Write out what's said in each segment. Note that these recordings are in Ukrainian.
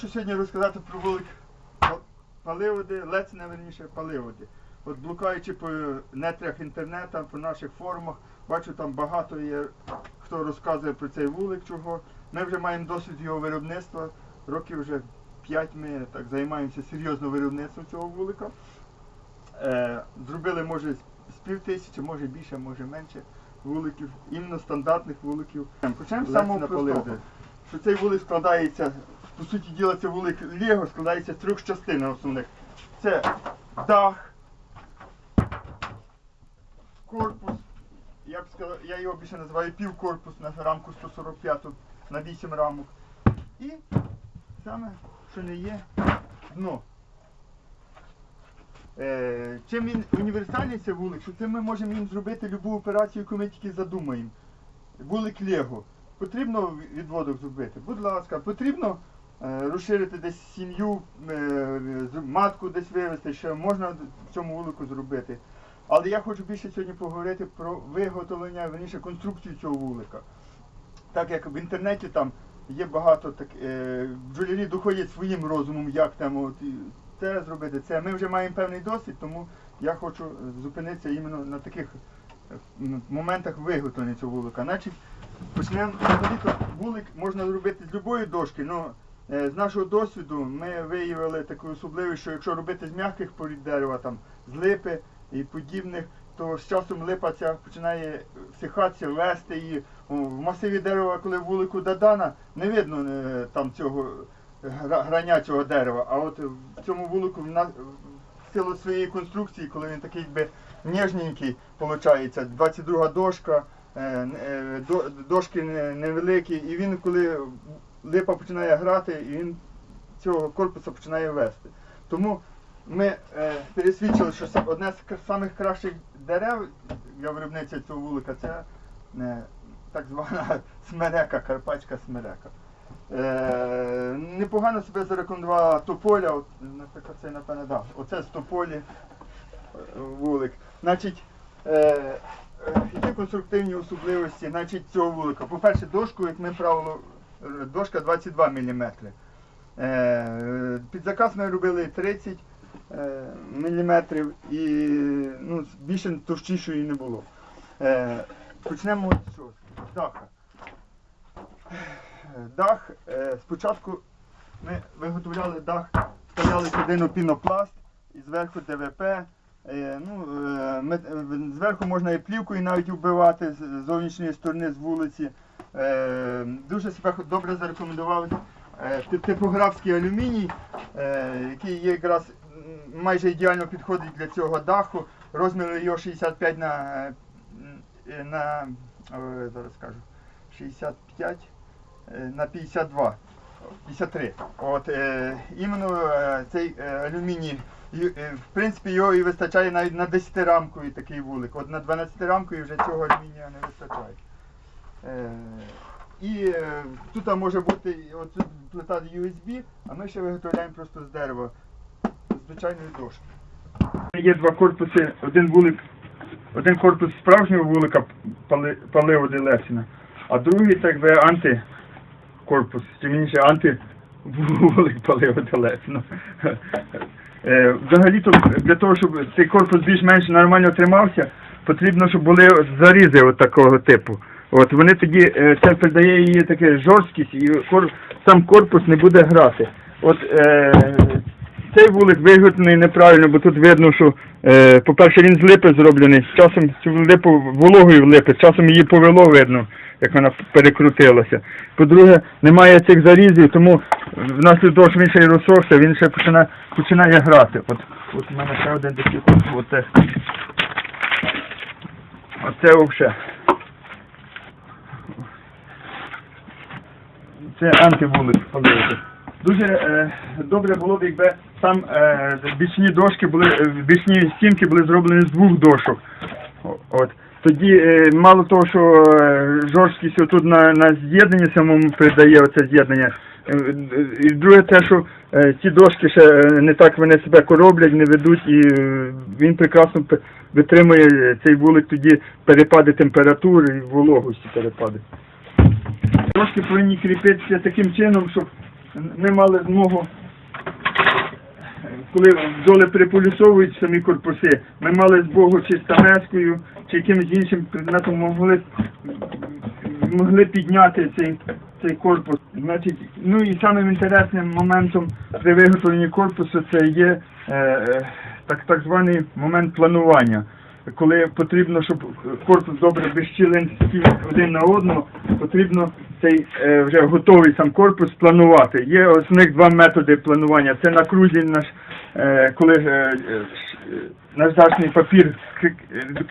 Хочу сьогодні розказати про вулик Паливоди, Лецина, верніше, Паливоди. От блукаючи по нетрях інтернету, по наших форумах, бачу там багато є, хто розказує про цей вулик, чого. Ми вже маємо досвід його виробництва. Років вже 5 ми так займаємося серйозно виробництвом цього вулика. Е, зробили, може, з пів тисячі, може більше, може менше вуликів, іменно стандартних вуликів. Почнемо з самого простого. Що цей вулик складається, по суті діла, це вулик Лего складається з трьох частин основних. Це дах, корпус, я б сказав, я його більше називаю півкорпус на рамку 145 на 8 рамок. І саме, що не є, дно. Е, чим він універсальний цей вулик, що цим ми можемо їм зробити любу операцію, яку ми тільки задумаємо. Вулик Лего. Потрібно відводок зробити? Будь ласка, потрібно розширити десь сім'ю, е, матку десь вивезти, що можна в цьому вулику зробити. Але я хочу більше сьогодні поговорити про виготовлення, верніше конструкцію цього вулика. Так як в інтернеті там є багато так, е, бджолярі доходять своїм розумом, як там це зробити, це. Ми вже маємо певний досвід, тому я хочу зупинитися іменно на таких е, моментах виготовлення цього вулика. Значить, почнемо вулик можна зробити з будь-якої дошки. Е, з нашого досвіду ми виявили таку особливість, що якщо робити з м'яких порід дерева, там, з липи і подібних, то з часом липа ця починає всихатися, вести її. В масиві дерева, коли в вулику Дадана, не видно е, там цього гра- грання цього дерева. А от в цьому вулику в силу своєї конструкції, коли він такий якби ніжненький, виходить, 22 дошка, е, е, до- дошки не- невеликі, і він коли липа починає грати, і він цього корпусу починає вести. Тому ми е, пересвідчили, що одне з самих кращих дерев для виробництва цього вулика це е, так звана смерека, карпатська смерека. Е, непогано себе зарекомендувала тополя, от, наприклад, це напевне, да, оце з тополі е, вулик. Значить, е, е, які конструктивні особливості значить, цього вулика? По-перше, дошку, як ми правило, дошка 22 мм. Е, під заказ ми робили 30 е, мм і ну, більше товщішої не було. Е, почнемо з даха. Е, Дах, спочатку ми виготовляли дах, вставляли сюди пінопласт і зверху ДВП. Ну, зверху можна і плівкою навіть вбивати з зовнішньої сторони з вулиці. Е, дуже себе добре зарекомендував е, типографський алюміній, е, який є якраз майже ідеально підходить для цього даху. Розмір його 65 на, на зараз скажу, 65 е, на 52. 53. От, е, іменно цей алюміній, в принципі, його і вистачає навіть на 10 рамковий такий вулик. От на 12 рамковий вже цього алюмінія не вистачає. Е, і е, тут може бути тут плита USB, а ми ще виготовляємо просто з дерева, з звичайної дошки. Є два корпуси, один вулик, один корпус справжнього вулика пали, паливоди Лесіна, а другий так би антикорпус, чи вірніше антивулик паливоди Лесіна. Е, Взагалі-то для того, щоб цей корпус більш-менш нормально тримався, потрібно, щоб були зарізи от такого типу. От вони тоді, е, це придає її таке жорсткість і сам корпус не буде грати. от е, цей вулик виготовлений неправильно, бо тут видно, що, е, по-перше, він з липи зроблений. Часом цю липу вологою липи, часом її повело видно, як вона перекрутилася. По-друге, немає цих зарізів, тому внаслідок він ще й розсохся, він ще починає, починає грати. От, от у мене ще один такий. Оце взагалі. Це антивулик. Дуже е, добре було б, якби там е, бічні дошки були, е, бічні стінки були зроблені з двох дошок. От. Тоді е, мало того, що е, жорсткість тут на, на з'єднанні самому передає оце з'єднання. Е, е, І друге те, що е, ці дошки ще не так вони себе короблять, не ведуть, і е, він прекрасно витримує цей вулик тоді перепади температури і вологості перепади. Трошки повинні кріпитися таким чином, щоб ми мали змогу, коли бджоли приполюсовують самі корпуси, ми мали змогу чи стамескою, чи якимось іншим предметом могли, могли підняти цей, цей корпус. Значить, ну і самим інтересним моментом при виготовленні корпусу це є е, е, так, так званий момент планування. Коли потрібно, щоб корпус добре без щілин сів один на одного, потрібно цей е, вже готовий сам корпус планувати. Є основних два методи планування. Це на крузі наш, е, коли е, наждачний папір крі-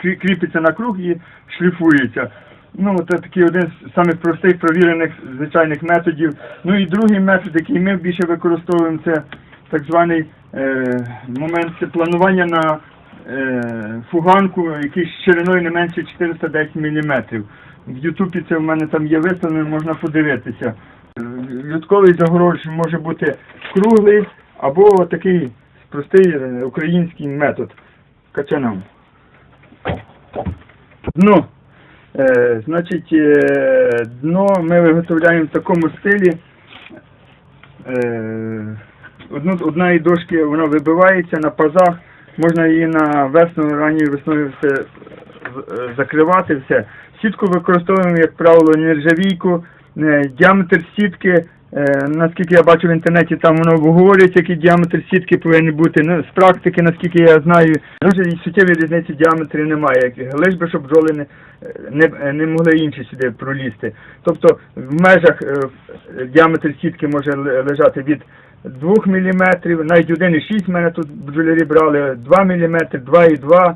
крі- кріпиться на круг і шліфується. Ну, це такий один з самих простих провірених звичайних методів. Ну і другий метод, який ми більше використовуємо, це так званий е, момент планування на фуганку, який шириною не менше 410 мм. В Ютубі це в мене там є виставлено, можна подивитися. Е, Людковий загорож може бути круглий або такий простий е, український метод качаном. Дно. Е, значить, е, дно ми виготовляємо в такому стилі. Е, одна із дошки вона вибивається на пазах, можна її на весну, ранньою весною все е, закривати все. Сітку використовуємо, як правило, нержавійку, Е, діаметр сітки, е, наскільки я бачу в інтернеті, там воно говориться, який діаметр сітки повинен бути. Ну, з практики, наскільки я знаю, дуже суттєвої різниці в діаметрі немає. Лиш би, щоб бджоли не, не, не могли інші сюди пролізти. Тобто в межах діаметр сітки може лежати від 2 мм, навіть 1,6 в мене тут бджолярі брали, 2 мм, 2,2,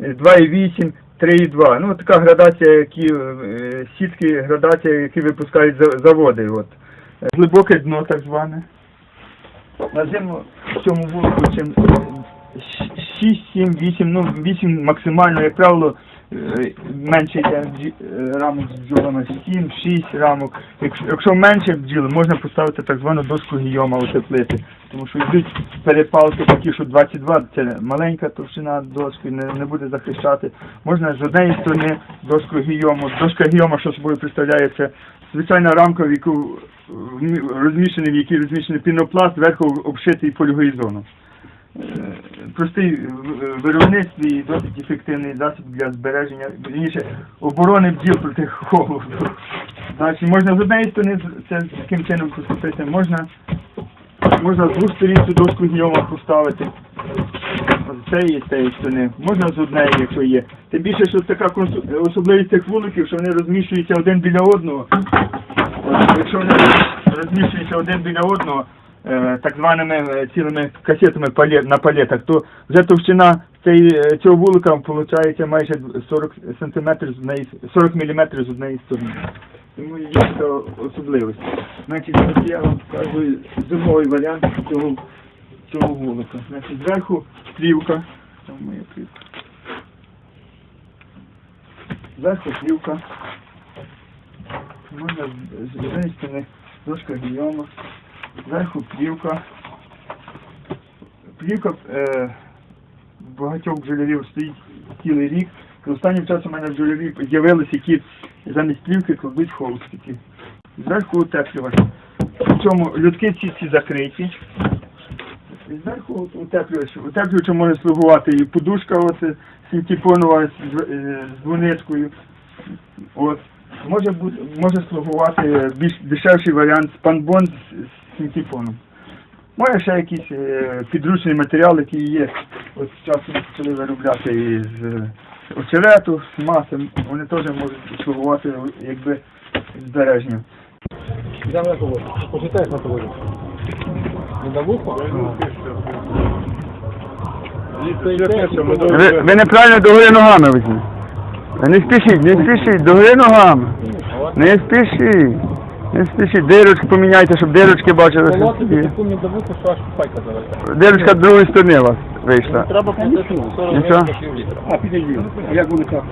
е, 2,8, 3,2. Ну, така градація, які е, сітки, градація, які випускають заводи. От. Глибоке дно так зване. На зиму в цьому вулику 6, 7, 8, ну 8 максимально, як правило, менше йде е, рамок з бджолами, 7, 6 рамок. Якщо, якщо менше бджіл, можна поставити так звану дошку гійома утеплити. Тому що йдуть перепалки такі, що 22, це маленька товщина дошки, не, не буде захищати. Можна з однієї сторони дошку гійому. Дошка гійома, що собою представляє, це звичайна рамка, в яку розміщений, в якій розміщений пінопласт, зверху обшитий полігоїзоном. Е, Простий в виробництві і досить ефективний засіб для збереження, вірніше, оборони бджіл проти холоду. Значить, можна з однієї сторони це таким чином поступити, можна, можна з двох сторін цю дошку гніома поставити. З цієї з цієї сторони. Можна з однієї, якщо є. Тим більше, що така особливість цих вуликів, що вони розміщуються один біля одного. От, Якщо вони розміщуються один біля одного, е, так званими е, цілими касетами на палетах, то вже товщина цієї, е, цього вулика виходить майже 40 сантиметрів з однієї, 40 міліметрів з однієї сторони. Тому є така особливість. Значить, я вам показую зимовий варіант цього, цього вулика. Значить, зверху плівка. Там моя плівка. Зверху плівка. Можна з- з однієї сторони дошка гійома. Зверху плівка. Плівка е, багатьох бджолярів стоїть цілий рік. Останнім часом у мене бджолярі з'явилися, які замість плівки кладуть холстики. Зверху утеплювач. Причому людки ці всі закриті. Зверху утеплювач. Утеплювачем може слугувати і подушка синтепонова з, е, з двониткою. От. Може бути, може слугувати більш дешевший варіант спанбон з, з синтепоном. Може ще якісь е, підручні матеріали, які є. От зараз почали виробляти із е, очерету, з маси. Вони теж можуть слугувати якби збереженням. Йдемо на колоду. Почитаєш на колоду. Не на вухо? Ви, ви неправильно догори ногами візьміть. Не спішіть, не спішіть, догори ногами. Не спішіть. Не спішіть. Дирочку поміняйте, щоб дирочки бачили. Колоти є. таку не що аж купайка завелика. Дирочка з другої сторони у вас вийшла. Треба платити 40 Нічого. гривень пів літра. А, підійди. Як вони так?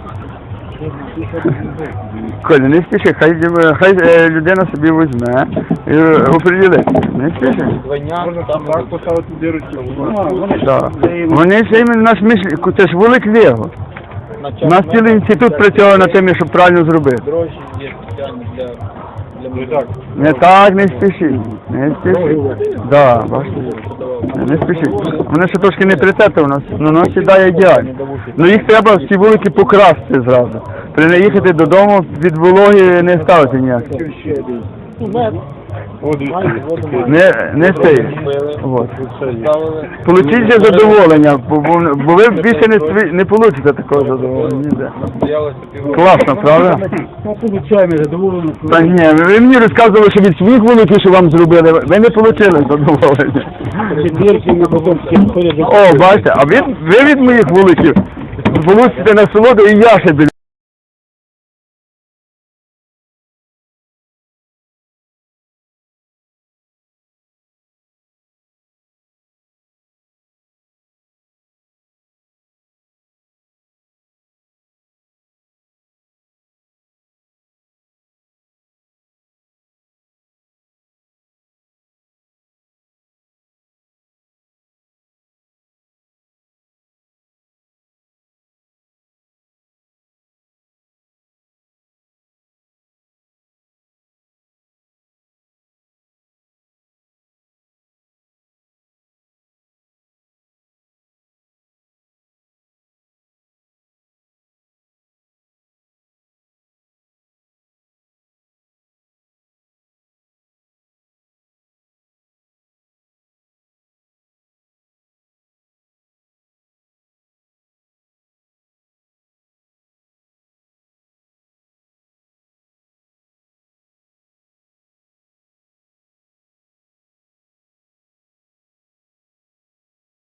Коля, не спіши, хай, е, хай е, людина собі візьме і е, оприділить. Не спіши. Двойняк, Можна там так поставити дирочку. Вони ж- Да. Вони ще іменно наш між... це ж вулик Лего. У нас цілий інститут працював над тим, щоб правильно зробити. Дрожжі є спеціально для... для Не так. Не так, не спішіть. Не спішіть. Да, бачите. Не спішіть. Вони ще трошки не притерте у нас, але воно сідає ідеально. Ну їх треба ці вулики покрасти зразу. При не їхати додому від вологи не ставити ніяк. Не, не. Вот. Получіть же задоволення, бо, бо- бо ви більше не, тві- не получите такого задоволення. ніде. Класно, правда? Ну, получаємо. Та ні, ви, мені розказували, що від своїх вуликів, що вам зробили, ви не отримали задоволення. Дірки ми потім всім ходять. О, бачите, а ви, ви від моїх вуликів получите насолоду і я ще більше.